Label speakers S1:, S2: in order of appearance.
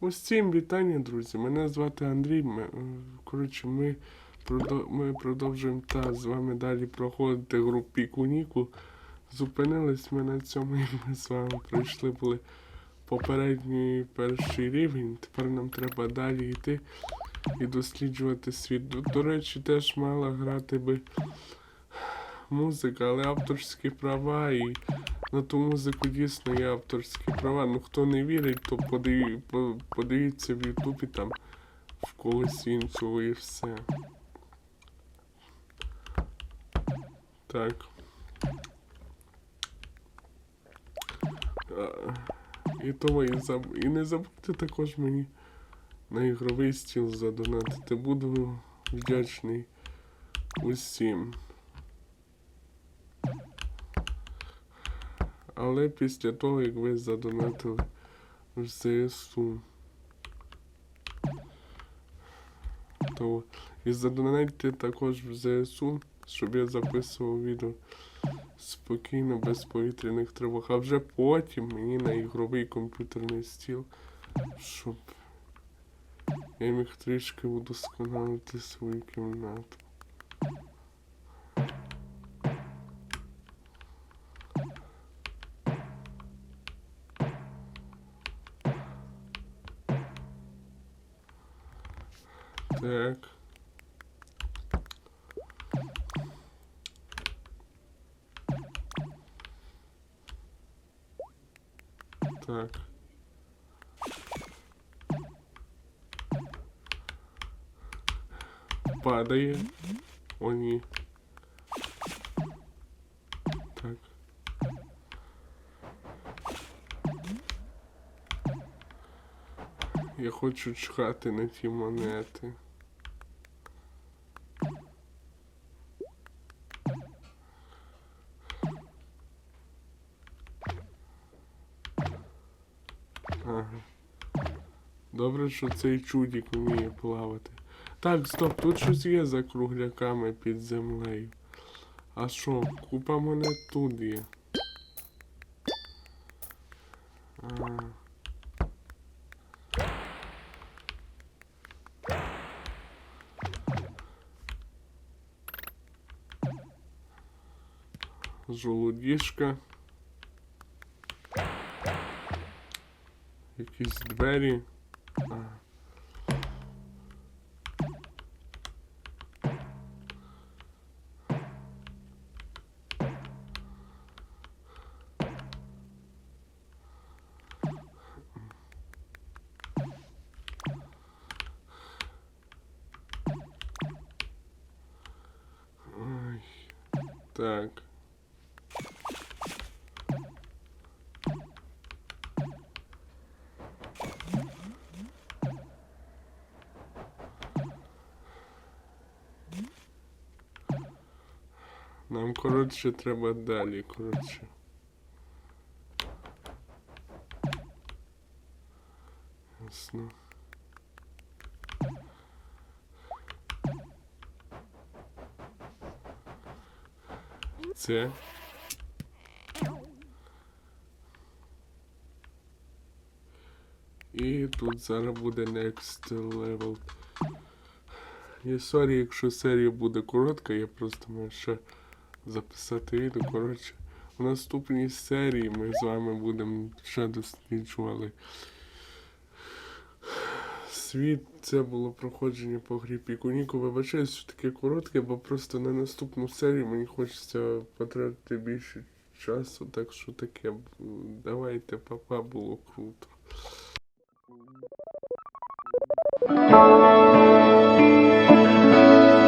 S1: Усім вітання, друзі. Мене звати Андрій. Ми, е, коротше, ми, ми продовжуємо та з вами далі проходити гру Піку-Ніку. Зупинились ми на цьому, і ми з вами пройшли були попередній перший рівень. Тепер нам треба далі йти і досліджувати світ. До, до речі, теж мала грати би музика, але авторські права і на ту музику дійсно є авторські права. Ну хто не вірить, то подиві, подивіться в Ютубі там в когось іншого і все. Так. І того і, заб... і не забудьте також мені на ігровий стіл задонатити. Буду вдячний усім. Але після того, як ви задонатили в ЗСУ. То і задонатьте також в ЗСУ, щоб я записував відео спокійно, без повітряних тривог. А вже потім мені на ігровий комп'ютерний стіл, щоб я міг трішки удосконалити свою кімнату. Так. Так. Падає. О, ні. Так. Я хочу чхати на ті монети. Ага. Добре, що цей чудік вміє плавати. Так, стоп, тут щось є за кругляками під землею. А що, купа монет тут є. А. Жолудішка. Якісь двері. А. Ой. Так. Нам, коротше, треба далі, коротше. Ясно. Це. І тут зараз буде next level. Я сорі, якщо серія буде коротка, я просто маю ще записати відео. Коротше, в наступній серії ми з вами будемо ще досліджували світ. Це було проходження по грі Пікуніку. Вибачаюсь, що таке коротке, бо просто на наступну серію мені хочеться потратити більше часу, так що таке. Давайте, папа, було круто.